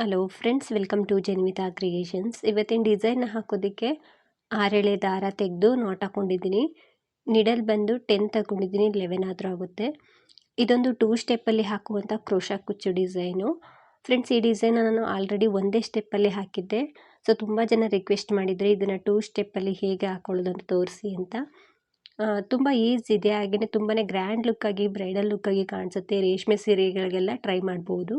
Hello friends welcome to Janvitha creations ಇವತ್ತಿನ design ಹಾಕೋದಕ್ಕೆ ಆರೆಳೆ ದಾರ ತೆಗೆದು ನಾಟ್ ಹಾಕ್ಕೊಂಡಿದ್ದೀನಿ ನಿಡಲ್ ಬಂದು ಟೆನ್ ತಗೊಂಡಿದ್ದೀನಿ ಲೆವೆನ್ ಆದರೂ ಆಗುತ್ತೆ. ಇದೊಂದು ಟೂ ಸ್ಟೆಪ್ಪಲ್ಲಿ ಹಾಕುವಂಥ ಕ್ರೋಶಾ ಕುಚ್ಚು ಡಿಸೈನು ಫ್ರೆಂಡ್ಸ್ ಈ ಡಿಸೈನ ನಾನು ಆಲ್ರೆಡಿ ಒಂದೇ ಸ್ಟೆಪ್ಪಲ್ಲಿ ಹಾಕಿದ್ದೆ. ಸೊ ತುಂಬ ಜನ ರಿಕ್ವೆಸ್ಟ್ ಮಾಡಿದರೆ ಇದನ್ನು ಟೂ ಸ್ಟೆಪ್ಪಲ್ಲಿ ಹೇಗೆ ಹಾಕೊಳ್ಳೋದು ಅಂತ ತೋರಿಸಿ ಅಂತ. ತುಂಬ ಈಸಿ ಇದೆ. ಹಾಗೆಯೇ ತುಂಬಾ ಗ್ರ್ಯಾಂಡ್ ಲುಕ್ಕಾಗಿ ಬ್ರೈಡಲ್ ಲುಕ್ಕಾಗಿ ಕಾಣಿಸುತ್ತೆ. ರೇಷ್ಮೆ ಸೀರೆಗಳಿಗೆಲ್ಲ ಟ್ರೈ ಮಾಡ್ಬೋದು.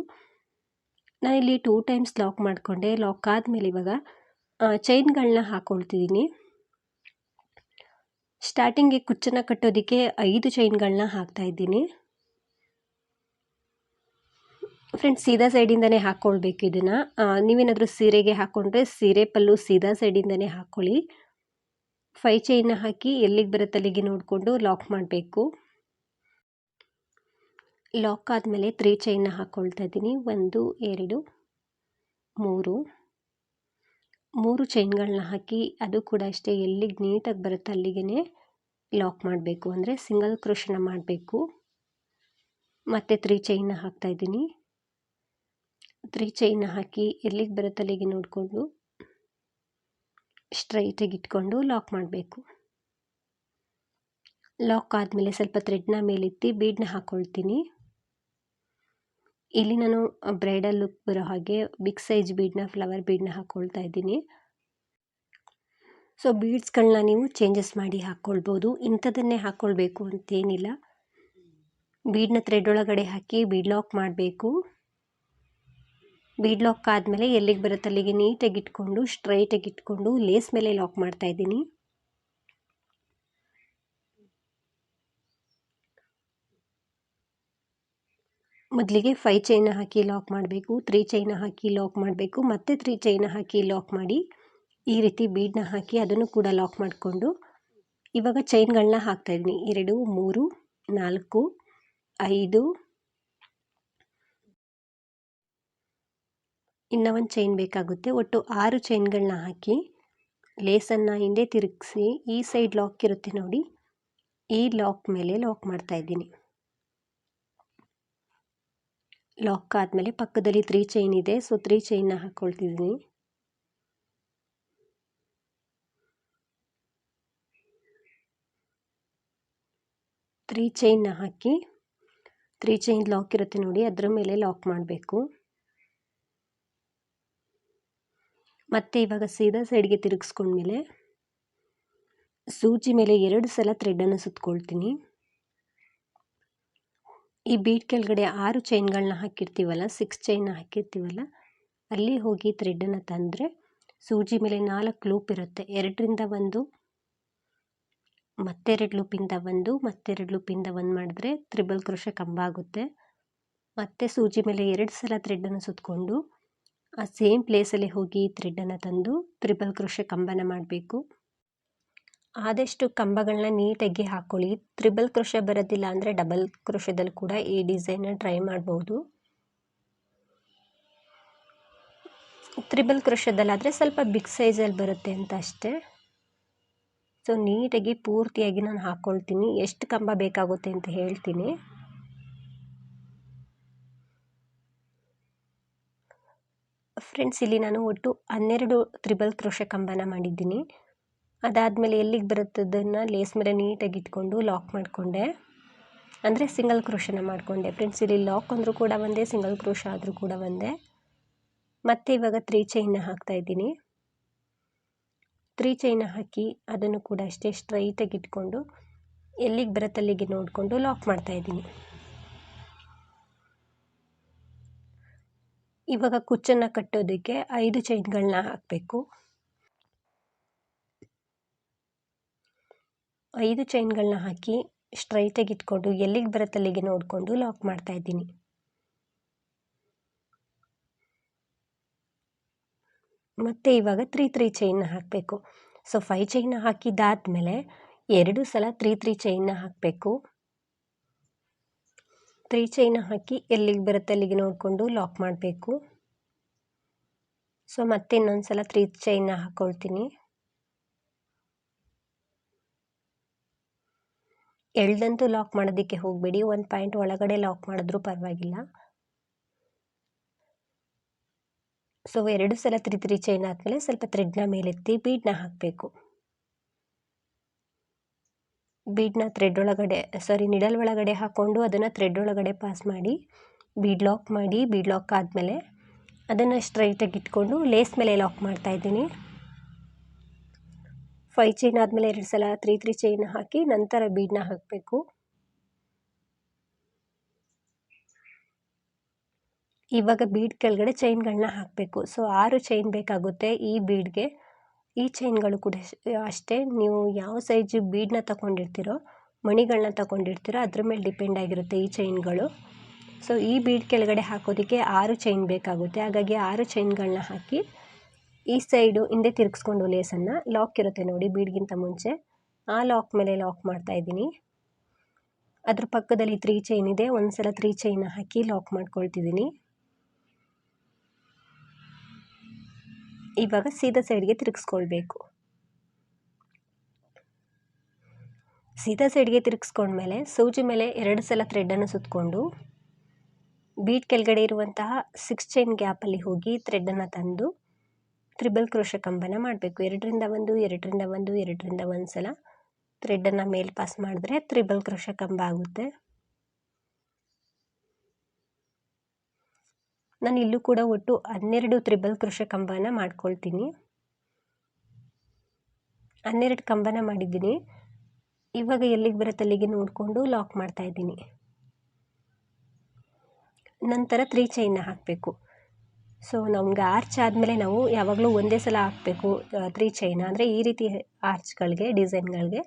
ನಾನಿಲ್ಲಿ ಟೂ ಟೈಮ್ಸ್ ಲಾಕ್ ಮಾಡಿಕೊಂಡೆ. ಲಾಕ್ ಆದಮೇಲೆ ಇವಾಗ ಚೈನ್ಗಳನ್ನ ಹಾಕ್ಕೊಳ್ತಿದ್ದೀನಿ ಸ್ಟಾರ್ಟಿಂಗ್ಗೆ ಕುಚ್ಚನ್ನು ಕಟ್ಟೋದಕ್ಕೆ ಐದು ಚೈನ್ಗಳನ್ನ ಹಾಕ್ತಾ ಇದ್ದೀನಿ. ಫ್ರೆಂಡ್ಸ್ ಸೀದಾ ಸೈಡಿಂದನೇ ಹಾಕ್ಕೊಳ್ಬೇಕು ಇದನ್ನು. ನೀವೇನಾದರೂ ಸೀರೆಗೆ ಹಾಕ್ಕೊಂಡ್ರೆ ಸೀರೆ ಪಲ್ಲು ಸೀದಾ ಸೈಡಿಂದನೇ ಹಾಕ್ಕೊಳ್ಳಿ ಫೈ ಚೈನ್ನ ಹಾಕಿ ಎಲ್ಲಿಗೆ ಬರುತ್ತೆ ಅಲ್ಲಿಗೆ ನೋಡಿಕೊಂಡು ಲಾಕ್ ಮಾಡಬೇಕು. ಲಾಕ್ ಆದಮೇಲೆ ತ್ರೀ ಚೈನ್ನ ಹಾಕ್ಕೊಳ್ತಾ ಇದ್ದೀನಿ. ಒಂದು, ಎರಡು, ಮೂರು. ಮೂರು ಚೈನ್ಗಳನ್ನ ಹಾಕಿ ಅದು ಕೂಡ ಅಷ್ಟೇ ಎಲ್ಲಿಗೆ ನೀಟಾಗಿ ಬರುತ್ತೆ ಅಲ್ಲಿಗೆ ಲಾಕ್ ಮಾಡಬೇಕು. ಅಂದರೆ ಸಿಂಗಲ್ ಕ್ರೋಶನ ಮಾಡಬೇಕು. ಮತ್ತು ತ್ರೀ ಚೈನ್ನ ಹಾಕ್ತಾಯಿದ್ದೀನಿ ತ್ರೀ ಚೈನ್ನ ಹಾಕಿ ಎಲ್ಲಿಗೆ ಬರುತ್ತೆ ಅಲ್ಲಿಗೆ ನೋಡಿಕೊಂಡು ಸ್ಟ್ರೈಟಾಗಿ ಇಟ್ಕೊಂಡು ಲಾಕ್ ಮಾಡಬೇಕು. ಲಾಕ್ ಆದಮೇಲೆ ಸ್ವಲ್ಪ ಥ್ರೆಡ್ನ ಮೇಲೆತ್ತಿ ಬೀಡನ್ನ ಹಾಕ್ಕೊಳ್ತೀನಿ ಇಲ್ಲಿ ನಾನು ಬ್ರೈಡಲ್ ಲುಕ್ ಬರೋ ಹಾಗೆ ಬಿಗ್ ಸೈಜ್ ಬೀಡ್ನ ಫ್ಲವರ್ ಬೀಡನ್ನ ಹಾಕ್ಕೊಳ್ತಾ ಇದ್ದೀನಿ. ಸೊ ಬೀಡ್ಸ್ಗಳನ್ನ ನೀವು ಚೇಂಜಸ್ ಮಾಡಿ ಹಾಕ್ಕೊಳ್ಬೋದು ಇಂಥದನ್ನೇ ಹಾಕ್ಕೊಳ್ಬೇಕು ಅಂತೇನಿಲ್ಲ. ಬೀಡ್ನ ಥ್ರೆಡ್ ಒಳಗಡೆ ಹಾಕಿ ಬೀಡ್ ಲಾಕ್ ಮಾಡಬೇಕು. ಬೀಡ್ ಲಾಕ್ ಆದಮೇಲೆ ಎಲ್ಲಿಗೆ ಬರುತ್ತೆ ಅಲ್ಲಿಗೆ ನೀಟಾಗಿ ಇಟ್ಕೊಂಡು ಸ್ಟ್ರೈಟಾಗಿ ಇಟ್ಕೊಂಡು ಲೇಸ್ ಮೇಲೆ ಲಾಕ್ ಮಾಡ್ತಾ ಇದ್ದೀನಿ. ಮೊದಲಿಗೆ ಫೈ ಚೈನ ಹಾಕಿ ಲಾಕ್ ಮಾಡಬೇಕು ತ್ರೀ ಚೈನ ಹಾಕಿ ಲಾಕ್ ಮಾಡಬೇಕು, ಮತ್ತೆ ತ್ರೀ ಚೈನ ಹಾಕಿ ಲಾಕ್ ಮಾಡಿ ಈ ರೀತಿ ಬೀಡನ್ನ ಹಾಕಿ ಅದನ್ನು ಕೂಡ ಲಾಕ್ ಮಾಡಿಕೊಂಡು ಇವಾಗ ಚೈನ್ಗಳನ್ನ ಹಾಕ್ತಾಯಿದ್ದೀನಿ ಎರಡು, ಮೂರು, ನಾಲ್ಕು, ಐದು. ಇನ್ನೂ ಒಂದು ಚೈನ್ ಬೇಕಾಗುತ್ತೆ. ಒಟ್ಟು ಆರು ಚೈನ್ಗಳನ್ನ ಹಾಕಿ ಲೇಸನ್ನು ಹಿಂದೆ ತಿರುಗಿಸಿ ಈ ಸೈಡ್ ಲಾಕ್ ಇರುತ್ತೆ ನೋಡಿ, ಈ ಲಾಕ್ ಮೇಲೆ ಲಾಕ್ ಮಾಡ್ತಾಯಿದ್ದೀನಿ ಲಾಕ್ ಆದಮೇಲೆ ಪಕ್ಕದಲ್ಲಿ ತ್ರೀ ಚೈನ್ ಇದೆ. ಸೊ ತ್ರೀ ಚೈನ್ನ ಹಾಕ್ಕೊಳ್ತಿದ್ದೀನಿ ತ್ರೀ ಚೈನ್ನ ಹಾಕಿ ತ್ರೀ ಚೈನ್ ಲಾಕ್ ಇರುತ್ತೆ ನೋಡಿ. ಅದರ ಮೇಲೆ ಲಾಕ್ ಮಾಡಬೇಕು. ಮತ್ತೆ ಇವಾಗ ಸೀದಾ ಸೈಡ್ಗೆ ತಿರುಗಿಸ್ಕೊಂಡ್ಮೇಲೆ ಸೂಜಿ ಮೇಲೆ ಎರಡು ಸಲ ಥ್ರೆಡನ್ನು ಸುತ್ಕೊಳ್ತೀನಿ. ಈ ಬೀಟ್ ಕೆಳಗಡೆ ಆರು ಚೈನ್ಗಳನ್ನ ಹಾಕಿರ್ತೀವಲ್ಲ ಸಿಕ್ಸ್ ಚೈನ್ನ ಹಾಕಿರ್ತೀವಲ್ಲ, ಅಲ್ಲಿ ಹೋಗಿ ಥ್ರೆಡ್ಡನ್ನು ತಂದರೆ ಸೂಜಿ ಮೇಲೆ ನಾಲ್ಕು ಲೂಪ್ ಇರುತ್ತೆ. ಎರಡರಿಂದ ಒಂದು, ಮತ್ತೆರಡು ಲೂಪಿಂದ ಒಂದು, ಮತ್ತೆರಡು ಲೂಪಿಂದ ಒಂದು ಮಾಡಿದ್ರೆ ತ್ರಿಬಲ್ ಕ್ರೋಶ ಕಂಬ ಆಗುತ್ತೆ. ಮತ್ತೆ ಸೂಜಿ ಮೇಲೆ ಎರಡು ಸಲ ಥ್ರೆಡ್ಡನ್ನು ಸುತ್ತಕೊಂಡು ಆ ಸೇಮ್ ಪ್ಲೇಸಲ್ಲಿ ಹೋಗಿ ಥ್ರೆಡ್ಡನ್ನು ತಂದು ತ್ರಿಬಲ್ ಕ್ರೋಶ ಕಂಬನ ಮಾಡಬೇಕು. ಆದಷ್ಟು ಕಂಬಗಳನ್ನ ನೀಟಾಗಿ ಹಾಕೊಳ್ಳಿ. ತ್ರಿಬಲ್ ಕ್ರೋಶ ಬರೋದಿಲ್ಲ ಅಂದರೆ ಡಬಲ್ ಕ್ರೋಶದಲ್ಲಿ ಕೂಡ ಈ ಡಿಸೈನ ಟ್ರೈ ಮಾಡ್ಬೋದು. ತ್ರಿಬಲ್ ಕ್ರೋಶದಲ್ಲಾದರೆ ಸ್ವಲ್ಪ ಬಿಗ್ ಸೈಜಲ್ಲಿ ಬರುತ್ತೆ ಅಂತ ಅಷ್ಟೇ. ಸೊ, ನೀಟಾಗಿ ಪೂರ್ತಿಯಾಗಿ ನಾನು ಹಾಕ್ಕೊಳ್ತೀನಿ ಎಷ್ಟು ಕಂಬ ಬೇಕಾಗುತ್ತೆ ಅಂತ ಹೇಳ್ತೀನಿ. ಫ್ರೆಂಡ್ಸ್, ಇಲ್ಲಿ ನಾನು ಒಟ್ಟು ಹನ್ನೆರಡು ತ್ರಿಬಲ್ ಕ್ರೋಶ ಕಂಬನ ಮಾಡಿದ್ದೀನಿ. ಅದಾದಮೇಲೆ ಎಲ್ಲಿಗೆ ಬರುತ್ತದನ್ನು ಲೇಸ್ ಮೇಲೆ ನೀಟಾಗಿ ಇಟ್ಕೊಂಡು ಲಾಕ್ ಮಾಡಿಕೊಂಡೆ. ಅಂದರೆ ಸಿಂಗಲ್ ಕ್ರೋಶನ ಮಾಡಿಕೊಂಡೆ. ಫ್ರೆಂಡ್ಸ್ ಇಲ್ಲಿ ಲಾಕ್ ಅಂದರೂ ಕೂಡ ಒಂದೇ ಸಿಂಗಲ್ ಕ್ರೋಶ ಆದರೂ ಕೂಡ ಒಂದೇ. ಮತ್ತು ಇವಾಗ ತ್ರೀ ಚೈನ್ನ ಹಾಕ್ತಾಯಿದ್ದೀನಿ ತ್ರೀ ಚೈನ ಹಾಕಿ ಅದನ್ನು ಕೂಡ ಅಷ್ಟೇ ಸ್ಟ್ರೈಟಾಗಿ ಇಟ್ಕೊಂಡು ಎಲ್ಲಿಗೆ ಬರುತ್ತೆ ಅಲ್ಲಿಗೆ ನೋಡಿಕೊಂಡು ಲಾಕ್ ಮಾಡ್ತಾಯಿದ್ದೀನಿ ಇವಾಗ ಕುಚ್ಚನ್ನು ಕಟ್ಟೋದಕ್ಕೆ ಐದು ಚೈನ್ಗಳನ್ನ ಹಾಕಬೇಕು. ಐದು ಚೈನ್ಗಳನ್ನ ಹಾಕಿ ಸ್ಟ್ರೈಟಾಗಿ ಇಟ್ಕೊಂಡು ಎಲ್ಲಿಗೆ ಬರುತ್ತೆ ಅಲ್ಲಿಗೆ ನೋಡಿಕೊಂಡು ಲಾಕ್ ಮಾಡ್ತಾ ಇದ್ದೀನಿ. ಮತ್ತು ಇವಾಗ ತ್ರೀ ತ್ರೀ ಚೈನ್ನ ಹಾಕಬೇಕು. ಸೊ ಫೈ ಚೈನ್ನ ಹಾಕಿದ್ದಾದಮೇಲೆ ಎರಡು ಸಲ ತ್ರೀ ತ್ರೀ ಚೈನ್ನ ಹಾಕಬೇಕು. ತ್ರೀ ಚೈನ ಹಾಕಿ ಎಲ್ಲಿಗೆ ಬರುತ್ತೆ ಅಲ್ಲಿಗೆ ನೋಡಿಕೊಂಡು ಲಾಕ್ ಮಾಡಬೇಕು. ಸೊ ಮತ್ತೆ ಇನ್ನೊಂದು ಸಲ ತ್ರೀ ಚೈನ್ನ ಹಾಕ್ಕೊಳ್ತೀನಿ ಎಳ್ದಂತೂ ಲಾಕ್ ಮಾಡೋದಕ್ಕೆ ಹೋಗಬೇಡಿ. ಒಂದು ಪಾಯಿಂಟ್ ಒಳಗಡೆ ಲಾಕ್ ಮಾಡಿದ್ರೂ ಪರವಾಗಿಲ್ಲ. ಸೊ ಎರಡು ಸಲ ತ್ರಿ ತ್ರೀ ಚೈನ್ ಆದಮೇಲೆ ಸ್ವಲ್ಪ ಥ್ರೆಡ್ನ ಮೇಲೆತ್ತಿ ಬೀಡ್ನ ಹಾಕಬೇಕು. ಬೀಡ್ನ ಥ್ರೆಡ್ ಒಳಗಡೆ ಸಾರಿ ನಿಡಲ್ ಒಳಗಡೆ ಹಾಕ್ಕೊಂಡು ಅದನ್ನು ಥ್ರೆಡ್ ಒಳಗಡೆ ಪಾಸ್ ಮಾಡಿ ಬೀಡ್ ಲಾಕ್ ಮಾಡಿ ಬೀಡ್ ಲಾಕ್ ಆದಮೇಲೆ ಅದನ್ನು ಸ್ಟ್ರೈಟಾಗಿ ಇಟ್ಕೊಂಡು ಲೇಸ್ ಮೇಲೆ ಲಾಕ್ ಮಾಡ್ತಾ ಇದ್ದೀನಿ. ಫೈ ಚೈನ್ ಆದಮೇಲೆ ಎರಡು ಸಲ ತ್ರೀ ತ್ರೀ ಚೈನ್ ಹಾಕಿ ನಂತರ ಬೀಡ್ನ ಹಾಕಬೇಕು. ಇವಾಗ ಬೀಡ್ ಕೆಳಗಡೆ ಚೈನ್ಗಳನ್ನ ಹಾಕಬೇಕು. ಸೊ ಆರು ಚೈನ್ ಬೇಕಾಗುತ್ತೆ ಈ ಬೀಡ್ಗೆ ಈ ಚೈನ್ಗಳು ಕೂಡ ಅಷ್ಟೇ. ನೀವು ಯಾವ ಸೈಜ್ ಬೀಡನ್ನ ತಗೊಂಡಿರ್ತೀರೋ ಮಣಿಗಳನ್ನ ತಗೊಂಡಿರ್ತೀರೋ, ಅದ್ರ ಮೇಲೆ ಡಿಪೆಂಡ್ ಆಗಿರುತ್ತೆ ಈ ಚೈನ್ಗಳು ಸೊ ಈ ಬೀಡ್ ಕೆಳಗಡೆ ಹಾಕೋದಕ್ಕೆ ಆರು ಚೈನ್ ಬೇಕಾಗುತ್ತೆ. ಹಾಗಾಗಿ ಆರು ಚೈನ್ಗಳನ್ನ ಹಾಕಿ ಈ ಸೈಡು ಹಿಂದೆ ತಿರುಗಿಸ್ಕೊಂಡು ಲೇಸನ್ನು ಲಾಕ್ ಇರುತ್ತೆ ನೋಡಿ ಬೀಡ್ಗಿಂತ ಮುಂಚೆ. ಆ ಲಾಕ್ ಮೇಲೆ ಲಾಕ್ ಮಾಡ್ತಾ ಇದ್ದೀನಿ. ಅದ್ರ ಪಕ್ಕದಲ್ಲಿ ತ್ರೀ ಚೈನ್ ಇದೆ. ಒಂದು ಸಲ ತ್ರೀ ಚೈನ್ ಹಾಕಿ ಲಾಕ್ ಮಾಡ್ಕೊಳ್ತಿದ್ದೀನಿ. ಇವಾಗ ಸೀದಾ ಸೈಡ್ಗೆ ತಿರುಗಿಸ್ಕೊಳ್ಬೇಕು. ಸೀದಾ ಸೈಡ್ಗೆ ತಿರುಗಿಸ್ಕೊಂಡ್ಮೇಲೆ ಸೂಜಿ ಮೇಲೆ ಎರಡು ಸಲ ಥ್ರೆಡ್ಡನ್ನು ಸುತ್ತಕೊಂಡು ಬೀಟ್ ಕೆಳಗಡೆ ಇರುವಂತಹ ಸಿಕ್ಸ್ ಚೈನ್ ಗ್ಯಾಪಲ್ಲಿ ಹೋಗಿ ಥ್ರೆಡ್ಡನ್ನು ತಂದು ತ್ರಿಬಲ್ ಕ್ರೋಶ ಕಂಬನ ಮಾಡಬೇಕು. ಎರಡರಿಂದ ಒಂದು ಎರಡರಿಂದ ಒಂದು ಎರಡರಿಂದ ಒಂದು ಸಲ ಥ್ರೆಡ್ಡನ್ನು ಮೇಲೆ ಪಾಸ್ ಮಾಡಿದ್ರೆ ತ್ರಿಬಲ್ ಕ್ರೋಶ ಕಂಬ ಆಗುತ್ತೆ. ನಾನು ಇಲ್ಲೂ ಕೂಡ ಒಟ್ಟು ಹನ್ನೆರಡು ತ್ರಿಬಲ್ ಕೃಷ ಕಂಬನ ಮಾಡ್ಕೊಳ್ತೀನಿ. ಹನ್ನೆರಡು ಕಂಬನ ಮಾಡಿದ್ದೀನಿ. ಇವಾಗ ಎಲ್ಲಿಗೆ ಬರುತ್ತೆ ಅಲ್ಲಿಗೆ ನೋಡಿಕೊಂಡು ಲಾಕ್ ಮಾಡ್ತಾ ಇದ್ದೀನಿ. ನಂತರ ತ್ರೀ ಚೈನ್ನ ಹಾಕಬೇಕು. ಸೊ ನಮ್ಗೆ ಆರ್ಚ್ ಆದಮೇಲೆ ನಾವು ಯಾವಾಗಲೂ ಒಂದೇ ಸಲ ಹಾಕಬೇಕು ತ್ರೀ ಚೈನ್ ಅಂದರೆ ಈ ರೀತಿ ಆರ್ಚ್ಗಳಿಗೆ ಡಿಸೈನ್ಗಳಿಗೆ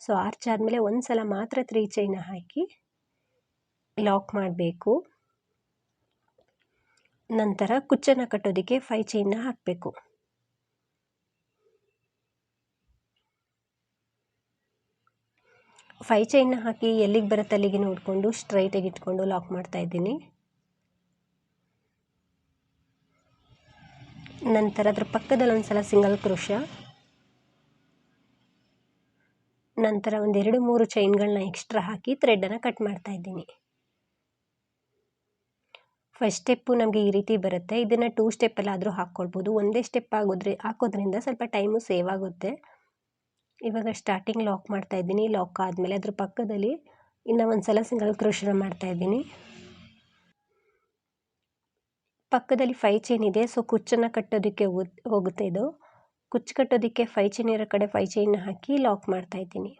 ಸೊ ಆರ್ಚ್ ಆದಮೇಲೆ ಒಂದು ಸಲ ಮಾತ್ರ ತ್ರೀ ಚೈನ ಹಾಕಿ ಲಾಕ್ ಮಾಡಬೇಕು. ನಂತರ ಕುಚ್ಚನ್ನು ಕಟ್ಟೋದಕ್ಕೆ ಫೈ ಚೈನ್ನ ಹಾಕಬೇಕು. ಫೈ ಚೈನ್ನ ಹಾಕಿ ಎಲ್ಲಿಗೆ ಬರುತ್ತೆ ಅಲ್ಲಿಗೆ ನೋಡಿಕೊಂಡು ಸ್ಟ್ರೈಟಾಗಿ ಇಟ್ಕೊಂಡು ಲಾಕ್ ಮಾಡ್ತಾ ಇದ್ದೀನಿ. ನಂತರ ಅದರ ಪಕ್ಕದಲ್ಲಿ ಒಂದು ಸಲ ಸಿಂಗಲ್ ಕ್ರೋಶ. ನಂತರ ಒಂದೆರಡು ಮೂರು ಚೈನ್ಗಳನ್ನ ಎಕ್ಸ್ಟ್ರಾ ಹಾಕಿ ಥ್ರೆಡನ್ನು ಕಟ್ ಮಾಡ್ತಾ ಇದ್ದೀನಿ. ಫಸ್ಟ್ ಸ್ಟೆಪ್ಪು ನಮಗೆ ಈ ರೀತಿ ಬರುತ್ತೆ. ಇದನ್ನು ಟೂ ಸ್ಟೆಪ್ಪಲ್ಲಾದರೂ ಹಾಕ್ಕೊಳ್ಬೋದು ಒಂದೇ ಸ್ಟೆಪ್ ಆಗೋದ್ರೆ, ಹಾಕೋದ್ರಿಂದ ಸ್ವಲ್ಪ ಟೈಮು ಸೇವ್ ಆಗುತ್ತೆ. ಇವಾಗ ಸ್ಟಾರ್ಟಿಂಗ್ ಲಾಕ್ ಮಾಡ್ತಾ ಇದ್ದೀನಿ. ಲಾಕ್ ಆದಮೇಲೆ ಅದ್ರ ಪಕ್ಕದಲ್ಲಿ ಇನ್ನೂ ಒಂದು ಸಲ ಸಿಂಗಲ್ ಕ್ರೋಶನ ಮಾಡ್ತಾ ಇದ್ದೀನಿ. ಪಕ್ಕದಲ್ಲಿ ಫೈ ಚೈನ್ ಇದೆ, ಸೊ ಕುಚ್ಚನ್ನು ಕಟ್ಟೋದಕ್ಕೆ ಹೋಗುತ್ತೆ ಇದು. ಕುಚ್ಚು ಕಟ್ಟೋದಕ್ಕೆ ಫೈ ಚೈನ್ ಇರೋ ಕಡೆ ಫೈ ಚೈನ್ ಹಾಕಿ ಲಾಕ್ ಮಾಡ್ತಾ ಇದ್ದೀನಿ.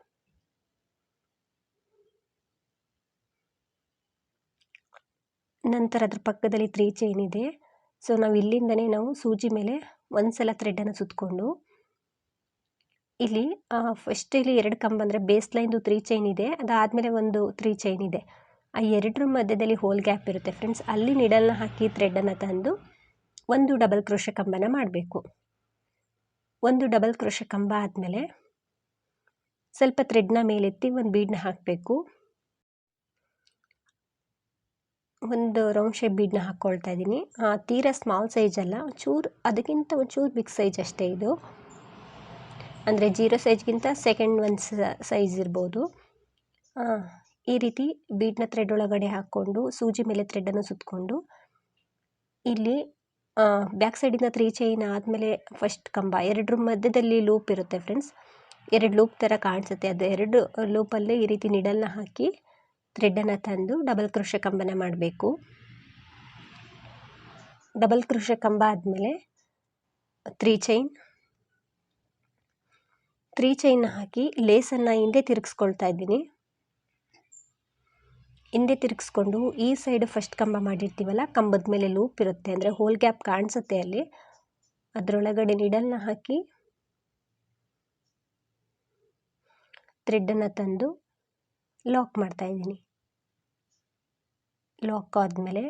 ನಂತರ ಅದ್ರ ಪಕ್ಕದಲ್ಲಿ ತ್ರೀ ಚೈನ್ ಇದೆ. ಸೊ ನಾವು ಇಲ್ಲಿಂದನೇ ನಾವು ಸೂಜಿ ಮೇಲೆ ಒಂದು ಸಲ ಥ್ರೆಡ್ಡನ್ನು ಸುತ್ತಕೊಂಡು ಇಲ್ಲಿ ಫಸ್ಟ್ ಇಲ್ಲಿ ಎರಡು ಕಂಬ ಅಂದರೆ ಬೇಸ್ ಲೈನ್ದು ತ್ರೀ ಚೈನ್ ಇದೆ, ಅದಾದಮೇಲೆ ಒಂದು ತ್ರೀ ಚೈನ್ ಇದೆ. ಆ ಎರಡರ ಮಧ್ಯದಲ್ಲಿ ಹೋಲ್ ಗ್ಯಾಪ್ ಇರುತ್ತೆ ಫ್ರೆಂಡ್ಸ್ ಅಲ್ಲಿ ನಿಡಲ್ನ ಹಾಕಿ ಥ್ರೆಡ್ಡನ್ನು ತಂದು ಒಂದು ಡಬಲ್ ಕ್ರೋಶ ಕಂಬನ ಮಾಡಬೇಕು. ಒಂದು ಡಬಲ್ ಕ್ರೋಶ ಕಂಬ ಆದಮೇಲೆ ಸ್ವಲ್ಪ ಥ್ರೆಡ್ನ ಮೇಲೆತ್ತಿ ಒಂದು ಬೀಡನ್ನ ಹಾಕಬೇಕು. ಒಂದು ರೌಂಡ್ ಶೇಪ್ ಬೀಡನ್ನ ಹಾಕ್ಕೊಳ್ತಾ ಇದ್ದೀನಿ ತೀರಾ ಸ್ಮಾಲ್ ಸೈಜ್ ಅಲ್ಲ ಒಂಚೂರು ಅದಕ್ಕಿಂತ ಒಂಚೂರು ಬಿಗ್ ಸೈಜ್ ಅಷ್ಟೇ ಇದು. ಅಂದರೆ ಜೀರೋ ಸೈಜ್ಗಿಂತ ಸೆಕೆಂಡ್ ಒನ್ ಸೈಜ್ ಇರ್ಬೋದು. ಈ ರೀತಿ ಬೀಡ್ನ ಥ್ರೆಡ್ ಒಳಗಡೆ ಹಾಕ್ಕೊಂಡು, ಸೂಜಿ ಮೇಲೆ ಥ್ರೆಡನ್ನು ಸುತ್ತಕೊಂಡು ಇಲ್ಲಿ ಬ್ಯಾಕ್ ಸೈಡಿಂದ ತ್ರೀ ಚೈನ್ ಆದಮೇಲೆ ಫಸ್ಟ್ ಕಂಬ, ಎರಡರ ಮಧ್ಯದಲ್ಲಿ ಲೂಪ್ ಇರುತ್ತೆ ಫ್ರೆಂಡ್ಸ್ ಎರಡು ಲೂಪ್ ಥರ ಕಾಣಿಸುತ್ತೆ. ಅದು ಎರಡು ಲೂಪಲ್ಲೇ ಈ ರೀತಿ ನಿಡಲ್ನ ಹಾಕಿ ಥ್ರೆಡನ್ನು ತಂದು ಡಬಲ್ ಕೃಷ ಕಂಬನ ಮಾಡಬೇಕು. ಡಬಲ್ ಕೃಷ ಕಂಬ ಆದಮೇಲೆ ತ್ರೀ ಚೈನ್ ತ್ರೀ ಚೈನ್ನ ಹಾಕಿ ಲೇಸನ್ನು ಹಿಂದೆ ತಿರುಗಿಸ್ಕೊಳ್ತಾ ಇದ್ದೀನಿ. ಹಿಂದೆ ತಿರುಗಿಸ್ಕೊಂಡು ಈ ಸೈಡ್ ಫಸ್ಟ್ ಕಂಬ ಮಾಡಿರ್ತೀವಲ್ಲ, ಕಂಬದ ಮೇಲೆ ಲೂಪ್ ಇರುತ್ತೆ. ಅಂದರೆ ಹೋಲ್ ಗ್ಯಾಪ್ ಕಾಣಿಸುತ್ತೆ ಅಲ್ಲಿ. ಅದರೊಳಗಡೆ ನಿಡಲ್ನ ಹಾಕಿ ಥ್ರೆಡ್ಡನ್ನು ತಂದು ಲಾಕ್ ಮಾಡ್ತಾ ಇದ್ದೀನಿ. ಲಾಕ್ ಆದಮೇಲೆ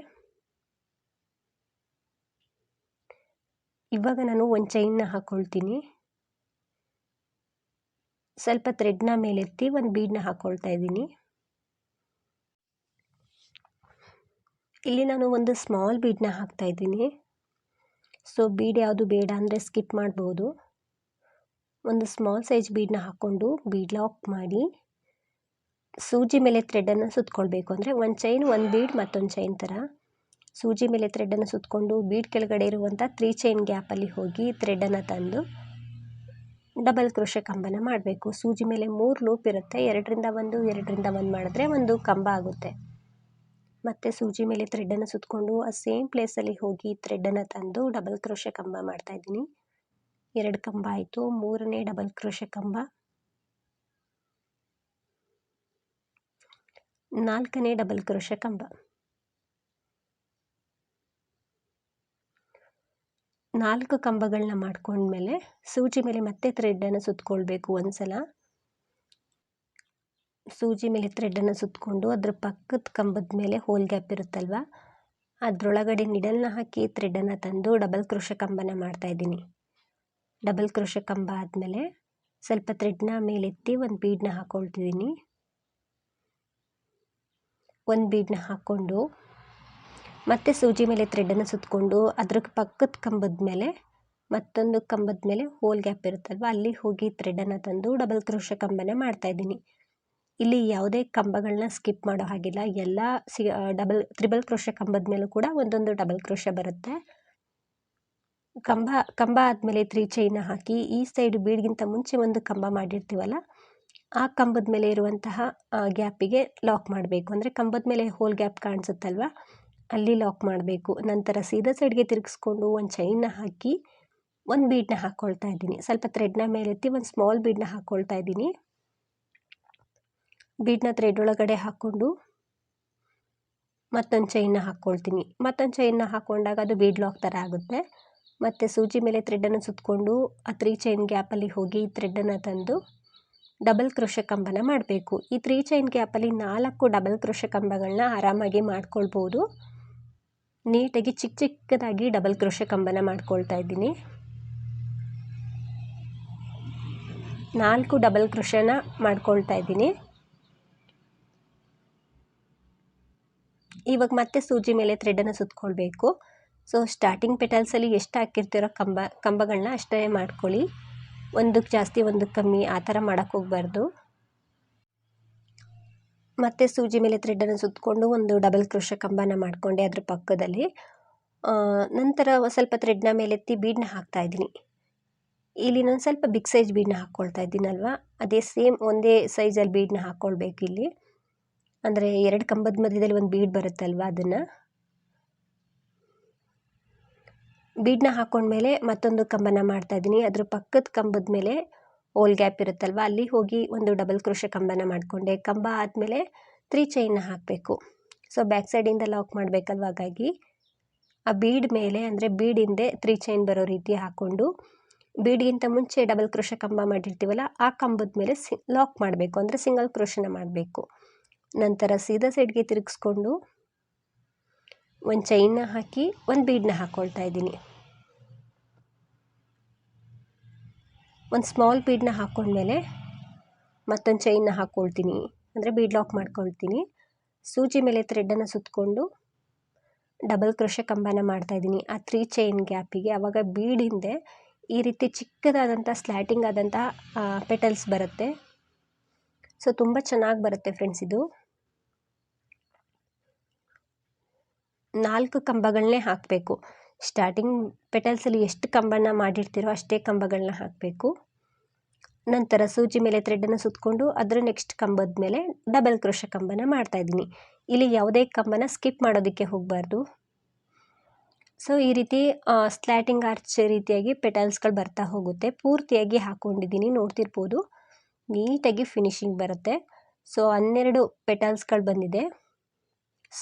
ಇವಾಗ ನಾನು ಒಂದು ಚೈನ್ನ ಹಾಕ್ಕೊಳ್ತೀನಿ ಸ್ವಲ್ಪ ಥ್ರೆಡ್ನ ಮೇಲೆತ್ತಿ ಒಂದು ಬೀಡನ್ನ ಹಾಕ್ಕೊಳ್ತಾ ಇದ್ದೀನಿ. ಇಲ್ಲಿ ನಾನು ಒಂದು ಸ್ಮಾಲ್ ಬೀಡನ್ನ ಹಾಕ್ತಾ ಇದ್ದೀನಿ. ಸೊ ಬೀಡ್ ಯಾವುದು ಬೇಡ ಅಂದರೆ ಸ್ಕಿಪ್ ಮಾಡ್ಬೋದು. ಒಂದು ಸ್ಮಾಲ್ ಸೈಜ್ ಬೀಡನ್ನ ಹಾಕ್ಕೊಂಡು ಬೀಡ್ ಲಾಕ್ ಮಾಡಿ, ಸೂಜಿ ಮೇಲೆ ಥ್ರೆಡನ್ನು ಸುತ್ಕೊಳ್ಬೇಕು. ಅಂದರೆ ಒಂದು ಚೈನ್ ಒಂದು ಬೀಡ್ ಮತ್ತೊಂದು ಚೈನ್ ಥರ ಸೂಜಿ ಮೇಲೆ ಥ್ರೆಡನ್ನು ಸುತ್ತಕೊಂಡು ಬೀಡ್ ಕೆಳಗಡೆ ಇರುವಂಥ ತ್ರೀ ಚೈನ್ ಗ್ಯಾಪಲ್ಲಿ ಹೋಗಿ ಥ್ರೆಡನ್ನು ತಂದು ಡಬಲ್ ಕ್ರೋಶೆ ಕಂಬನ ಮಾಡಬೇಕು. ಸೂಜಿ ಮೇಲೆ ಮೂರು ಲೂಪ್ ಇರುತ್ತೆ. ಎರಡರಿಂದ ಒಂದು ಎರಡರಿಂದ ಒಂದು ಮಾಡಿದ್ರೆ ಒಂದು ಕಂಬ ಆಗುತ್ತೆ. ಮತ್ತು ಸೂಜಿ ಮೇಲೆ ಥ್ರೆಡನ್ನು ಸುತ್ತಕೊಂಡು ಆ ಸೇಮ್ ಪ್ಲೇಸಲ್ಲಿ ಹೋಗಿ ಥ್ರೆಡನ್ನು ತಂದು ಡಬಲ್ ಕ್ರೋಶೆ ಕಂಬ ಮಾಡ್ತಾಯಿದ್ದೀನಿ ಎರಡು ಕಂಬ ಆಯಿತು. ಮೂರನೇ ಡಬಲ್ ಕ್ರೋಶೆ ಕಂಬ. ನಾಲ್ಕನೇ ಡಬಲ್ ಕ್ರೋಶೆ ಕಂಬ. ನಾಲ್ಕು ಕಂಬಗಳನ್ನ ಮಾಡ್ಕೊಂಡ್ಮೇಲೆ ಸೂಜಿ ಮೇಲೆ ಮತ್ತೆ ಥ್ರೆಡನ್ನು ಸುತ್ತಕೊಳ್ಬೇಕು ಒಂದ್ಸಲ. ಸೂಜಿ ಮೇಲೆ ಥ್ರೆಡನ್ನು ಸುತ್ತಕೊಂಡು ಅದ್ರ ಪಕ್ಕದ ಕಂಬದ ಮೇಲೆ ಹೋಲ್ ಗ್ಯಾಪ್ ಇರುತ್ತಲ್ವ? ಅದರೊಳಗಡೆ ನಿಡಲ್ನ ಹಾಕಿ ಥ್ರೆಡನ್ನು ತಂದು ಡಬಲ್ ಕ್ರೋಶ ಕಂಬನ ಮಾಡ್ತಾಯಿದ್ದೀನಿ ಡಬಲ್ ಕ್ರೋಶ ಕಂಬ ಆದಮೇಲೆ ಸ್ವಲ್ಪ ಥ್ರೆಡ್ನ ಮೇಲೆತ್ತಿ ಒಂದು ಬೀಡನ್ನ ಹಾಕ್ಕೊಳ್ತಿದ್ದೀನಿ ಒಂದು ಬೀಡನ್ನ ಹಾಕ್ಕೊಂಡು ಮತ್ತೆ ಸೂಜಿ ಮೇಲೆ ಥ್ರೆಡನ್ನು ಸುತ್ತಕೊಂಡು ಅದ್ರ ಪಕ್ಕದ ಕಂಬದ ಮೇಲೆ ಮತ್ತೊಂದು ಕಂಬದ ಮೇಲೆ ಹೋಲ್ ಗ್ಯಾಪ್ ಇರುತ್ತಲ್ವ, ಅಲ್ಲಿ ಹೋಗಿ ಥ್ರೆಡನ್ನು ತಂದು ಡಬಲ್ ಕ್ರೋಶ ಕಂಬನ ಮಾಡ್ತಾಯಿದ್ದೀನಿ ಇಲ್ಲಿ ಯಾವುದೇ ಕಂಬಗಳನ್ನ ಸ್ಕಿಪ್ ಮಾಡೋ ಹಾಗಿಲ್ಲ. ಎಲ್ಲ ಸಿ ಡಬಲ್, ತ್ರಿಬಲ್ ಕ್ರೋಶ ಕಂಬದ ಮೇಲೂ ಕೂಡ ಒಂದೊಂದು ಡಬಲ್ ಕ್ರೋಶ ಬರುತ್ತೆ. ಕಂಬ ಕಂಬ ಆದಮೇಲೆ ತ್ರೀ ಚೈನ ಹಾಕಿ ಈ ಸೈಡ್ ಬೀಡ್ಗಿಂತ ಮುಂಚೆ ಒಂದು ಕಂಬ ಮಾಡಿರ್ತೀವಲ್ಲ, ಆ ಕಂಬದ ಮೇಲೆ ಇರುವಂತಹ ಗ್ಯಾಪಿಗೆ ಲಾಕ್ ಮಾಡಬೇಕು. ಅಂದರೆ ಕಂಬದ ಮೇಲೆ ಹೋಲ್ ಗ್ಯಾಪ್ ಕಾಣಿಸುತ್ತಲ್ವ? ಅಲ್ಲಿ ಲಾಕ್ ಮಾಡಬೇಕು. ನಂತರ ಸೀದಾ ಸೈಡ್ಗೆ ತಿರುಗಿಸ್ಕೊಂಡು ಒಂದು ಚೈನ ಹಾಕಿ ಒಂದು ಬೀಡನ್ನ ಹಾಕ್ಕೊಳ್ತಾ ಇದ್ದೀನಿ. ಸ್ವಲ್ಪ ಥ್ರೆಡ್ನ ಮೇಲೆತ್ತಿ ಒಂದು ಸ್ಮಾಲ್ ಬೀಡನ್ನ ಹಾಕ್ಕೊಳ್ತಾ ಇದ್ದೀನಿ. ಬೀಡನ್ನ ಥ್ರೆಡ್ ಒಳಗಡೆ ಹಾಕ್ಕೊಂಡು ಮತ್ತೊಂದು ಚೈನ್ನ ಹಾಕ್ಕೊಳ್ತೀನಿ. ಮತ್ತೊಂದು ಚೈನ್ನ ಹಾಕ್ಕೊಂಡಾಗ ಅದು ಬೀಡ್ ಲಾಕ್ ಥರ ಆಗುತ್ತೆ. ಮತ್ತು ಸೂಜಿ ಮೇಲೆ ಥ್ರೆಡನ್ನು ಸುತ್ತಕೊಂಡು ಆ ತ್ರೀ ಚೈನ್ ಗ್ಯಾಪಲ್ಲಿ ಹೋಗಿ ಈ ಥ್ರೆಡನ್ನು ತಂದು ಡಬಲ್ ಕೃಷ ಕಂಬನ ಮಾಡಬೇಕು. ಈ ತ್ರೀ ಚೈನ್ ಗ್ಯಾಪಲ್ಲಿ ನಾಲ್ಕು ಡಬಲ್ ಕೃಷ ಕಂಬಗಳನ್ನ ಆರಾಮಾಗಿ ಮಾಡ್ಕೊಳ್ಬೋದು. ನೀಟಾಗಿ ಚಿಕ್ಕ ಚಿಕ್ಕದಾಗಿ ಡಬಲ್ ಕ್ರೋಶ ಕಂಬನ ಮಾಡ್ಕೊಳ್ತಾ ಇದ್ದೀನಿ. ನಾಲ್ಕು ಡಬಲ್ ಕೃಷನ ಮಾಡ್ಕೊಳ್ತಾ ಇದ್ದೀನಿ. ಇವಾಗ ಮತ್ತೆ ಸೂಜಿ ಮೇಲೆ ಥ್ರೆಡನ್ನು ಸುತ್ಕೊಳ್ಬೇಕು. ಸೊ ಸ್ಟಾರ್ಟಿಂಗ್ ಪೆಟಲ್ಸಲ್ಲಿ ಎಷ್ಟು ಹಾಕಿರ್ತಿರೋ ಕಂಬ ಕಂಬಗಳನ್ನ ಅಷ್ಟೇ ಮಾಡ್ಕೊಳ್ಳಿ. ಒಂದಕ್ಕೆ ಜಾಸ್ತಿ ಒಂದಕ್ಕೆ ಕಮ್ಮಿ, ಆ ಥರ ಮಾಡೋಕ್ಕೆ ಹೋಗ್ಬಾರ್ದು. ಮತ್ತೆ ಸೂಜಿ ಮೇಲೆ ಥ್ರೆಡನ್ನು ಸುತ್ತಕೊಂಡು ಒಂದು ಡಬಲ್ ಕ್ರೋಶ ಕಂಬನ ಮಾಡಿಕೊಂಡೆ ಅದ್ರ ಪಕ್ಕದಲ್ಲಿ. ನಂತರ ಸ್ವಲ್ಪ ಥ್ರೆಡ್ನ ಮೇಲೆತ್ತಿ ಬೀಡನ್ನ ಹಾಕ್ತಾಯಿದ್ದೀನಿ ಇಲ್ಲಿ ನಾನು ಸ್ವಲ್ಪ ಬಿಗ್ ಸೈಜ್ ಬೀಡನ್ನ ಹಾಕ್ಕೊಳ್ತಾ ಇದ್ದೀನಲ್ವ? ಅದೇ ಸೇಮ್ ಒಂದೇ ಸೈಜಲ್ಲಿ ಬೀಡನ್ನ ಹಾಕ್ಕೊಳ್ಬೇಕು ಇಲ್ಲಿ. ಅಂದರೆ ಎರಡು ಕಂಬದ ಮಧ್ಯದಲ್ಲಿ ಒಂದು ಬೀಡ್ ಬರುತ್ತಲ್ವ ಅದನ್ನು? ಬೀಡನ್ನ ಹಾಕೊಂಡ್ಮೇಲೆ ಮತ್ತೊಂದು ಕಂಬನ ಮಾಡ್ತಾಯಿದ್ದೀನಿ ಅದ್ರ ಪಕ್ಕದ ಕಂಬದ ಮೇಲೆ ಓಲ್ ಗ್ಯಾಪ್ ಇರುತ್ತಲ್ವ, ಅಲ್ಲಿ ಹೋಗಿ ಒಂದು ಡಬಲ್ ಕ್ರೋಶ ಕಂಬನ ಮಾಡಿಕೊಂಡೆ. ಕಂಬ ಆದಮೇಲೆ ತ್ರೀ ಚೈನ್ನ ಹಾಕಬೇಕು. ಸೊ ಬ್ಯಾಕ್ ಸೈಡಿಂದ ಲಾಕ್ ಮಾಡಬೇಕಲ್ವ ಹಾಗಾಗಿ? ಆ ಬೀಡ್ ಮೇಲೆ ಅಂದರೆ ಬೀಡ್ ಹಿಂದೆ ತ್ರೀ ಚೈನ್ ಬರೋ ರೀತಿ ಹಾಕ್ಕೊಂಡು ಬೀಡ್ಗಿಂತ ಮುಂಚೆ ಡಬಲ್ ಕ್ರೋಶ ಕಂಬ ಮಾಡಿರ್ತೀವಲ್ಲ, ಆ ಕಂಬದ ಮೇಲೆ ಸಿ ಲಾಕ್ ಮಾಡಬೇಕು. ಅಂದರೆ ಸಿಂಗಲ್ ಕ್ರೋಶನ ಮಾಡಬೇಕು. ನಂತರ ಸೀದಾ ಸೈಡ್ಗೆ ತಿರುಗಿಸ್ಕೊಂಡು ಒಂದು ಚೈನ್ನ ಹಾಕಿ ಒಂದು ಬೀಡನ್ನ ಹಾಕ್ಕೊಳ್ತಾ ಇದ್ದೀನಿ. ಒಂದು ಸ್ಮಾಲ್ ಬೀಡನ್ನ ಹಾಕ್ಕೊಂಡ್ಮೇಲೆ ಮತ್ತೊಂದು ಚೈನ್ನ ಹಾಕ್ಕೊಳ್ತೀನಿ ಅಂದರೆ ಬೀಡ್ ಲಾಕ್ ಮಾಡ್ಕೊಳ್ತೀನಿ. ಸೂಜಿ ಮೇಲೆ ಥ್ರೆಡ್ಡನ್ನು ಸುತ್ತಕೊಂಡು ಡಬಲ್ ಕ್ರೋಶೆ ಕಂಬನ ಮಾಡ್ತಾಯಿದ್ದೀನಿ ಆ ತ್ರೀ ಚೈನ್ ಗ್ಯಾಪಿಗೆ ಆವಾಗ ಬೀಡ್ ಹಿಂದೆ ಈ ರೀತಿ ಚಿಕ್ಕದಾದಂಥ ಸ್ಲ್ಯಾಟಿಂಗ್ ಆದಂಥ ಪೆಟಲ್ಸ್ ಬರುತ್ತೆ. ಸೊ ತುಂಬ ಚೆನ್ನಾಗಿ ಬರುತ್ತೆ ಫ್ರೆಂಡ್ಸ್ ಇದು. ನಾಲ್ಕು ಕಂಬಗಳನ್ನೇ ಹಾಕಬೇಕು. ಸ್ಟಾರ್ಟಿಂಗ್ ಪೆಟಲ್ಸಲ್ಲಿ ಎಷ್ಟು ಕಂಬನ ಮಾಡಿರ್ತೀರೋ ಅಷ್ಟೇ ಕಂಬಗಳನ್ನ ಹಾಕಬೇಕು. ನಂತರ ಸೂಜಿ ಮೇಲೆ ಥ್ರೆಡನ್ನು ಸುತ್ತಕೊಂಡು ಅದರ ನೆಕ್ಸ್ಟ್ ಕಂಬದ ಮೇಲೆ ಡಬಲ್ ಕ್ರೋಶ ಕಂಬನ ಮಾಡ್ತಾಯಿದ್ದೀನಿ ಇಲ್ಲಿ ಯಾವುದೇ ಕಂಬನ ಸ್ಕಿಪ್ ಮಾಡೋದಕ್ಕೆ ಹೋಗಬಾರ್ದು. ಸೊ ಈ ರೀತಿ ಸ್ಲ್ಯಾಟಿಂಗ್ ಆರ್ಚ್ ರೀತಿಯಾಗಿ ಪೆಟಲ್ಸ್ಗಳು ಬರ್ತಾ ಹೋಗುತ್ತೆ. ಪೂರ್ತಿಯಾಗಿ ಹಾಕ್ಕೊಂಡಿದ್ದೀನಿ ನೋಡ್ತಿರ್ಬೋದು. ನೀಟಾಗಿ ಫಿನಿಶಿಂಗ್ ಬರುತ್ತೆ. ಸೊ ಹನ್ನೆರಡು ಪೆಟಲ್ಸ್ಗಳು ಬಂದಿದೆ.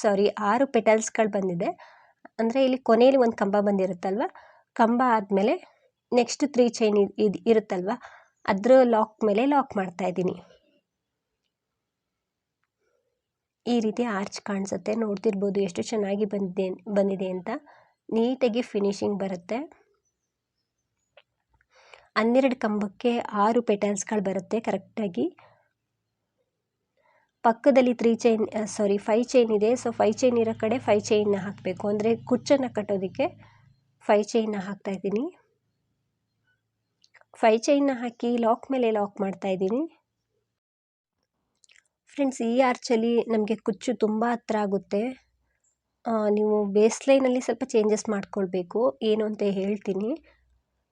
ಸಾರಿ ಆರು ಪೆಟಲ್ಸ್ಗಳು ಬಂದಿದೆ. ಅಂದರೆ ಇಲ್ಲಿ ಕೊನೆಯಲ್ಲಿ ಒಂದು ಕಂಬ ಬಂದಿರುತ್ತಲ್ವ? ಕಂಬ ಆದಮೇಲೆ ನೆಕ್ಸ್ಟ್ ತ್ರೀ ಚೈನ್ ಇದು ಇರುತ್ತಲ್ವ? ಅದರ ಲಾಕ್ ಮೇಲೆ ಲಾಕ್ ಮಾಡ್ತಾ ಇದ್ದೀನಿ. ಈ ರೀತಿ ಆರ್ಚ್ ಕಾಣಿಸುತ್ತೆ. ನೋಡ್ತಿರ್ಬೋದು ಎಷ್ಟು ಚೆನ್ನಾಗಿ ಬಂದಿದೆ ಬಂದಿದೆ ಅಂತ. ನೀಟಾಗಿ ಫಿನಿಶಿಂಗ್ ಬರುತ್ತೆ. ಹನ್ನೆರಡು ಕಂಬಕ್ಕೆ ಆರು ಪೆಟಲ್ಸ್ಗಳು ಬರುತ್ತೆ ಕರೆಕ್ಟಾಗಿ. ಪಕ್ಕದಲ್ಲಿ three chain sorry five chain ಇದೆ. ಸೊ ಫೈ ಚೈನ್ ಇರೋ ಕಡೆ ಫೈ ಚೈನ್ನ ಹಾಕಬೇಕು. ಅಂದರೆ ಕುಚ್ಚನ್ನು ಕಟ್ಟೋದಕ್ಕೆ ಫೈ ಚೈನ್ನ ಹಾಕ್ತಾಯಿದ್ದೀನಿ ಫೈ ಚೈನ್ನ ಹಾಕಿ ಲಾಕ್ ಮೇಲೆ ಲಾಕ್ ಮಾಡ್ತಾಯಿದ್ದೀನಿ ಫ್ರೆಂಡ್ಸ್ ಈ ಆರ್ಚಲ್ಲಿ ನಮಗೆ ಕುಚ್ಚು ತುಂಬ ಹತ್ರ ಆಗುತ್ತೆ. ನೀವು ಬೇಸ್ ಲೈನಲ್ಲಿ ಸ್ವಲ್ಪ ಚೇಂಜಸ್ ಮಾಡ್ಕೊಳ್ಬೇಕು. ಏನು ಅಂತ ಹೇಳ್ತೀನಿ.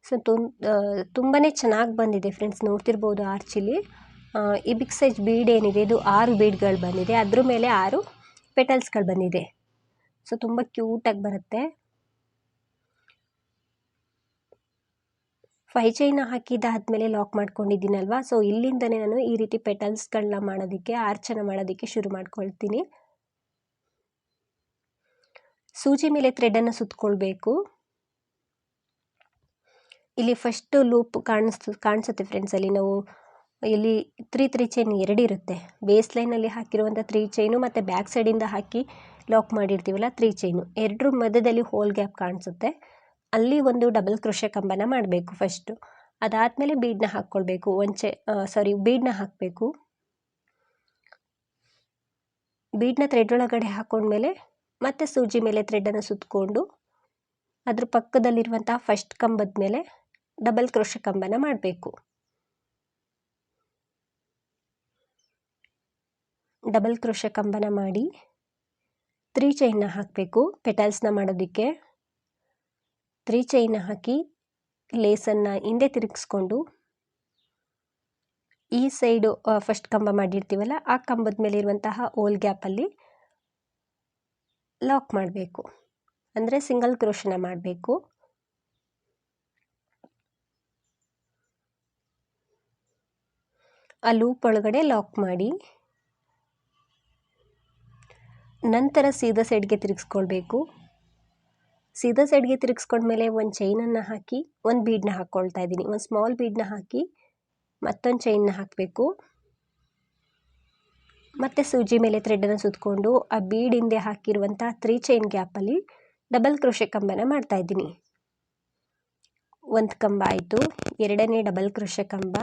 ಸೊ ತುಂಬಾ ಚೆನ್ನಾಗಿ ಬಂದಿದೆ ಫ್ರೆಂಡ್ಸ್ ನೋಡ್ತಿರ್ಬೋದು ಆರ್ಚಲ್ಲಿ ಈ ಸೈಜ್ ಬೀಡ್ ಏನಿದೆ, ಇದು ಆರು ಬೀಡ್ಗಳು ಬಂದಿದೆ. ಅದ್ರ ಮೇಲೆ ಆರು ಪೆಟಲ್ಸ್ಗಳು ಬಂದಿದೆ. ಸೊ ತುಂಬ ಕ್ಯೂಟಾಗಿ ಬರುತ್ತೆ. ಫೈ ಚೈನ ಹಾಕಿದಾದ್ಮೇಲೆ ಲಾಕ್ ಮಾಡ್ಕೊಂಡಿದ್ದೀನಲ್ವ? ಸೊ ಇಲ್ಲಿಂದನೇ ನಾನು ಈ ರೀತಿ ಪೆಟಲ್ಸ್ಗಳನ್ನ ಮಾಡೋದಕ್ಕೆ ಆರ್ಚನ ಮಾಡೋದಕ್ಕೆ ಶುರು ಮಾಡ್ಕೊಳ್ತೀನಿ. ಸೂಜಿ ಮೇಲೆ ಥ್ರೆಡನ್ನು ಸುತ್ತಕೊಳ್ಬೇಕು ಇಲ್ಲಿ ಫಸ್ಟು ಲೂಪ್ ಕಾಣಿಸ್ತು, ಕಾಣಿಸುತ್ತೆ ಫ್ರೆಂಡ್ಸ್ ಅಲ್ಲಿ. ನಾವು ಇಲ್ಲಿ ತ್ರೀ ತ್ರೀ ಚೈನ್ ಎರಡಿರುತ್ತೆ ಬೇಸ್ ಲೈನಲ್ಲಿ ಹಾಕಿರುವಂಥ ತ್ರೀ ಚೈನು ಮತ್ತು ಬ್ಯಾಕ್ ಸೈಡಿಂದ ಹಾಕಿ ಲಾಕ್ ಮಾಡಿರ್ತೀವಲ್ಲ ತ್ರೀ ಚೈನು ಎರಡರ ಮಧ್ಯದಲ್ಲಿ ಹೋಲ್ ಗ್ಯಾಪ್ ಕಾಣಿಸುತ್ತೆ. ಅಲ್ಲಿ ಒಂದು ಡಬಲ್ ಕ್ರೋಶೆ ಕಂಬನ ಮಾಡಬೇಕು ಫಸ್ಟು ಅದಾದಮೇಲೆ ಬೀಡನ್ನ ಹಾಕ್ಕೊಳ್ಬೇಕು. ಒಂದು ಚೆ ಸಾರಿ ಬೀಡನ್ನ ಹಾಕಬೇಕು. ಬೀಡನ್ನ ಥ್ರೆಡ್ ಒಳಗಡೆ ಹಾಕ್ಕೊಂಡ್ಮೇಲೆ ಮತ್ತೆ ಸೂಜಿ ಮೇಲೆ ಥ್ರೆಡನ್ನು ಸುತ್ತಕೊಂಡು ಅದ್ರ ಪಕ್ಕದಲ್ಲಿರುವಂಥ ಫಸ್ಟ್ ಕಂಬದ ಮೇಲೆ ಡಬಲ್ ಕ್ರೋಶ ಕಂಬನ ಮಾಡಬೇಕು. ಡಬಲ್ ಕ್ರೋಶ ಕಂಬನ ಮಾಡಿ ತ್ರೀ ಚೈನ್ನ ಹಾಕಬೇಕು, ಪೆಟಲ್ಸ್ನ ಮಾಡೋದಕ್ಕೆ. ತ್ರೀ ಚೈನ್ನ ಹಾಕಿ ಲೇಸನ್ನು ಹಿಂದೆ ತಿರುಗಿಸ್ಕೊಂಡು ಈ ಸೈಡು ಫಸ್ಟ್ ಕಂಬ ಮಾಡಿರ್ತೀವಲ್ಲ, ಆ ಕಂಬದ ಮೇಲೆ ಇರುವಂತಹ ಓಲ್ ಗ್ಯಾಪಲ್ಲಿ ಲಾಕ್ ಮಾಡಬೇಕು. ಅಂದರೆ ಸಿಂಗಲ್ ಕ್ರೋಶನ ಮಾಡಬೇಕು. ಆ ಲೂಪ್ ಒಳಗಡೆ ಲಾಕ್ ಮಾಡಿ ನಂತರ ಸೀದಾ ಸೈಡ್ಗೆ ತಿರುಗಿಸ್ಕೊಳ್ಬೇಕು. ಸೀದಾ ಸೈಡ್ಗೆ ತಿರುಗಿಸ್ಕೊಂಡ್ಮೇಲೆ ಒಂದು ಚೈನನ್ನು ಹಾಕಿ, ಒಂದು ಬೀಡನ್ನ ಹಾಕ್ಕೊಳ್ತಾ ಇದ್ದೀನಿ. ಒಂದು ಸ್ಮಾಲ್ ಬೀಡನ್ನ ಹಾಕಿ ಮತ್ತೊಂದು ಚೈನ್ನ ಹಾಕಬೇಕು. ಮತ್ತು ಸೂಜಿ ಮೇಲೆ ಥ್ರೆಡನ್ನು ಸುತ್ತಕೊಂಡು ಆ ಬೀಡ್ ಹಿಂದೆ ಹಾಕಿರುವಂಥ ತ್ರೀ ಚೈನ್ ಗ್ಯಾಪಲ್ಲಿ ಡಬಲ್ ಕ್ರೋಶೆ ಕಂಬನ ಮಾಡ್ತಾ ಇದ್ದೀನಿ. ಒಂದು ಕಂಬ ಆಯಿತು. ಎರಡನೇ ಡಬಲ್ ಕ್ರೋಶೆ ಕಂಬ.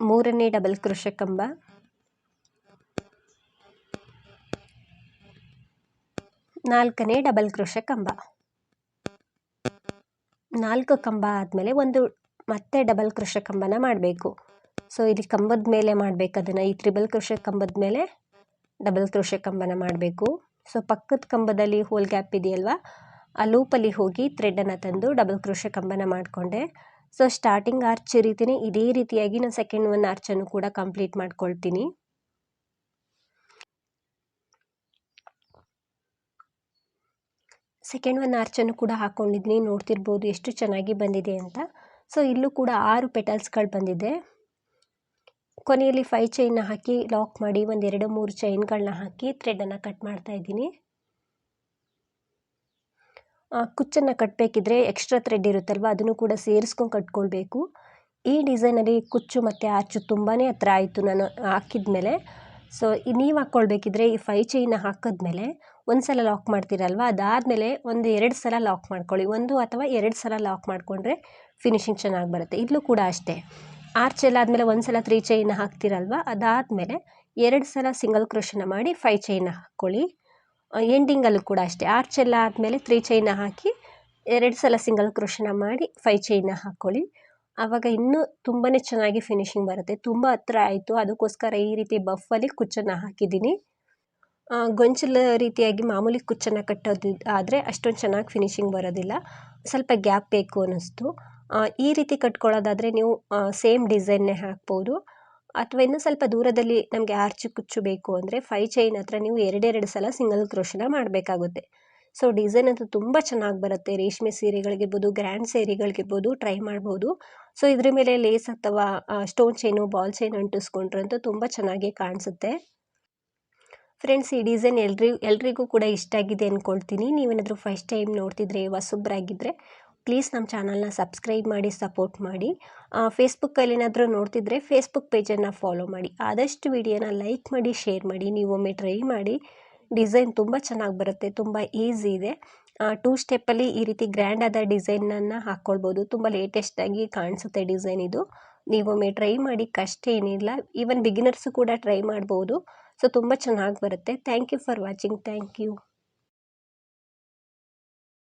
ಮೂರನೇ ಡಬಲ್ ಕ್ರೋಶೆ ಕಂಬ. ನಾಲ್ಕನೇ ಡಬಲ್ ಕ್ರೋಶ ಕಂಬ. ನಾಲ್ಕು ಕಂಬ ಆದಮೇಲೆ ಒಂದು ಮತ್ತೆ ಡಬಲ್ ಕ್ರೋಶ ಕಂಬನ ಮಾಡಬೇಕು. ಸೊ ಇಲ್ಲಿ ಕಂಬದ ಮೇಲೆ ಮಾಡಬೇಕು. ಅದನ್ನು ಈ ತ್ರಿಬಲ್ ಕ್ರೋಶ ಕಂಬದ ಮೇಲೆ ಡಬಲ್ ಕ್ರೋಶ ಕಂಬನ ಮಾಡಬೇಕು. ಸೊ ಪಕ್ಕದ ಕಂಬದಲ್ಲಿ ಹೋಲ್ ಗ್ಯಾಪ್ ಇದೆಯಲ್ವ? ಆ ಲೂಪಲ್ಲಿ ಹೋಗಿ ಥ್ರೆಡನ್ನು ತಂದು ಡಬಲ್ ಕ್ರೋಶ ಕಂಬನ ಮಾಡಿಕೊಂಡೆ. ಸೊ ಸ್ಟಾರ್ಟಿಂಗ್ ಆರ್ಚ್ ರೀತಿಯೇ ಇದೇ ರೀತಿಯಾಗಿ ನಾನು ಸೆಕೆಂಡ್ ಒನ್ ಆರ್ಚನ್ನು ಕೂಡ ಕಂಪ್ಲೀಟ್ ಮಾಡ್ಕೊಳ್ತೀನಿ. ಸೆಕೆಂಡ್ ಒನ್ ಆರ್ಚನ್ನು ಕೂಡ ಹಾಕ್ಕೊಂಡಿದ್ದೀನಿ ನೋಡ್ತಿರ್ಬೋದು ಎಷ್ಟು ಚೆನ್ನಾಗಿ ಬಂದಿದೆ ಅಂತ. ಸೊ ಇಲ್ಲೂ ಕೂಡ ಆರು ಪೆಟಲ್ಸ್ಗಳು ಬಂದಿದೆ. ಕೊನೆಯಲ್ಲಿ ಫೈ ಚೈನ್ನ ಹಾಕಿ ಲಾಕ್ ಮಾಡಿ ಒಂದು ಎರಡು ಮೂರು ಚೈನ್ಗಳನ್ನ ಹಾಕಿ ಥ್ರೆಡನ್ನು ಕಟ್ ಮಾಡ್ತಾ ಇದ್ದೀನಿ. ಕುಚ್ಚನ್ನು ಕಟ್ಟಬೇಕಿದ್ರೆ ಎಕ್ಸ್ಟ್ರಾ ಥ್ರೆಡ್ ಇರುತ್ತಲ್ವ, ಅದನ್ನು ಕೂಡ ಸೇರಿಸ್ಕೊಂಡು ಕಟ್ಕೊಳ್ಬೇಕು. ಈ ಡಿಸೈನಲ್ಲಿ ಕುಚ್ಚು ಮತ್ತು ಆರ್ಚು ತುಂಬಾ ಹತ್ರ ಆಯಿತು ನಾನು ಹಾಕಿದ ಮೇಲೆ ಸೊ ನೀವು ಹಾಕ್ಕೊಳ್ಬೇಕಿದ್ರೆ ಈ ಫೈ ಚೈನ್ನ ಹಾಕಿದ್ಮೇಲೆ ಒಂದು ಸಲ ಲಾಕ್ ಮಾಡ್ತೀರಲ್ವ? ಅದಾದಮೇಲೆ ಒಂದು ಎರಡು ಸಲ ಲಾಕ್ ಮಾಡ್ಕೊಳ್ಳಿ. ಒಂದು ಅಥವಾ ಎರಡು ಸಲ ಲಾಕ್ ಮಾಡಿಕೊಂಡ್ರೆ ಫಿನಿಶಿಂಗ್ ಚೆನ್ನಾಗಿ ಬರುತ್ತೆ. ಇಲ್ಲೂ ಕೂಡ ಅಷ್ಟೇ. ಆರ್ಚ್ ಎಲ್ಲ ಆದಮೇಲೆ ಒಂದು ಸಲ ತ್ರೀ ಚೈನ್ ಹಾಕ್ತೀರಲ್ವ? ಅದಾದಮೇಲೆ ಎರಡು ಸಲ ಸಿಂಗಲ್ ಕ್ರೋಶನ ಮಾಡಿ ಫೈ ಚೈನ್ ಹಾಕ್ಕೊಳ್ಳಿ. ಎಂಡಿಂಗಲ್ಲೂ ಕೂಡ ಅಷ್ಟೇ. ಆರ್ಚ್ ಎಲ್ಲ ಆದಮೇಲೆ ತ್ರೀ ಚೈನ ಹಾಕಿ ಎರಡು ಸಲ ಸಿಂಗಲ್ ಕ್ರೋಶನ ಮಾಡಿ ಫೈ ಚೈನ ಹಾಕ್ಕೊಳ್ಳಿ. ಆವಾಗ ಇನ್ನೂ ತುಂಬಾ ಚೆನ್ನಾಗಿ ಫಿನಿಶಿಂಗ್ ಬರುತ್ತೆ. ತುಂಬ ಹತ್ರ ಆಯಿತು. ಅದಕ್ಕೋಸ್ಕರ ಈ ರೀತಿ ಬಫಲ್ಲಿ ಕುಚ್ಚನ್ನು ಹಾಕಿದ್ದೀನಿ. ಗೊಂಚಲ ರೀತಿಯಾಗಿ ಮಾಮೂಲಿ ಕುಚ್ಚನ್ನು ಕಟ್ಟೋದು ಆದರೆ ಅಷ್ಟೊಂದು ಚೆನ್ನಾಗಿ ಫಿನಿಶಿಂಗ್ ಬರೋದಿಲ್ಲ. ಸ್ವಲ್ಪ ಗ್ಯಾಪ್ ಬೇಕು ಅನ್ನಿಸ್ತು. ಈ ರೀತಿ ಕಟ್ಕೊಳ್ಳೋದಾದರೆ ನೀವು ಸೇಮ್ ಡಿಸೈನ್ನೇ ಹಾಕ್ಬೋದು. ಅಥವಾ ಇನ್ನೂ ಸ್ವಲ್ಪ ದೂರದಲ್ಲಿ ನಮಗೆ ಆರ್ಚು ಕುಚ್ಚು ಬೇಕು ಅಂದರೆ ಫೈ ಚೈನ್ ಹತ್ರ ನೀವು ಎರಡೆರಡು ಸಲ ಸಿಂಗಲ್ ಕ್ರೋಶನ ಮಾಡಬೇಕಾಗುತ್ತೆ. ಸೊ ಡಿಸೈನ್ ಅಂತೂ ತುಂಬ ಚೆನ್ನಾಗಿ ಬರುತ್ತೆ. ರೇಷ್ಮೆ ಸೀರೆಗಳಿಗಿರ್ಬೋದು ಗ್ರ್ಯಾಂಡ್ ಸೀರೆಗಳಿಗಿರ್ಬೋದು ಟ್ರೈ ಮಾಡ್ಬೋದು. ಸೊ ಇದ್ರ ಮೇಲೆ ಲೇಸ್ ಅಥವಾ ಸ್ಟೋನ್ ಚೈನು ಬಾಲ್ ಚೈನ್ ಅಂಟಿಸ್ಕೊಂಡ್ರಂತೂ ತುಂಬ ಚೆನ್ನಾಗಿ ಕಾಣಿಸುತ್ತೆ. ಫ್ರೆಂಡ್ಸ್ ಈ ಡಿಸೈನ್ ಎಲ್ರಿ, ಎಲ್ರಿಗೂ ಕೂಡ ಇಷ್ಟ ಆಗಿದೆ ಅಂದ್ಕೊಳ್ತೀನಿ ನೀವೇನಾದರೂ ಫಸ್ಟ್ ಟೈಮ್ ನೋಡ್ತಿದ್ರೆ ಹೊಸಬ್ರಾಗಿದ್ದರೆ ಪ್ಲೀಸ್ ನಮ್ಮ ಚಾನಲ್ನ ಸಬ್ಸ್ಕ್ರೈಬ್ ಮಾಡಿ ಸಪೋರ್ಟ್ ಮಾಡಿ. ಫೇಸ್ಬುಕ್ಕಲ್ಲಿ ಏನಾದರೂ ನೋಡ್ತಿದ್ರೆ ಫೇಸ್ಬುಕ್ ಪೇಜನ್ನು ಫಾಲೋ ಮಾಡಿ. ಆದಷ್ಟು ವಿಡಿಯೋನ ಲೈಕ್ ಮಾಡಿ ಶೇರ್ ಮಾಡಿ. ನೀವೊಮ್ಮೆ ಟ್ರೈ ಮಾಡಿ. ಡಿಸೈನ್ ತುಂಬ ಚೆನ್ನಾಗಿ ಬರುತ್ತೆ, ತುಂಬ ಈಸಿ ಇದೆ. ಟೂ ಸ್ಟೆಪ್ಪಲ್ಲಿ ಈ ರೀತಿ ಗ್ರ್ಯಾಂಡ್ ಆದ ಡಿಸೈನನ್ನು ಹಾಕ್ಕೊಳ್ಬೋದು ತುಂಬ ಲೇಟೆಸ್ಟಾಗಿ ಕಾಣಿಸುತ್ತೆ ಡಿಸೈನ್ ಇದು. ನೀವೊಮ್ಮೆ ಟ್ರೈ ಮಾಡಿ, ಕಷ್ಟ ಏನಿಲ್ಲ. ಈವನ್ ಬಿಗಿನರ್ಸು ಕೂಡ ಟ್ರೈ ಮಾಡ್ಬೋದು. ಸೊ ತುಂಬ ಚೆನ್ನಾಗಿ ಬರುತ್ತೆ. Thank you for watching thank you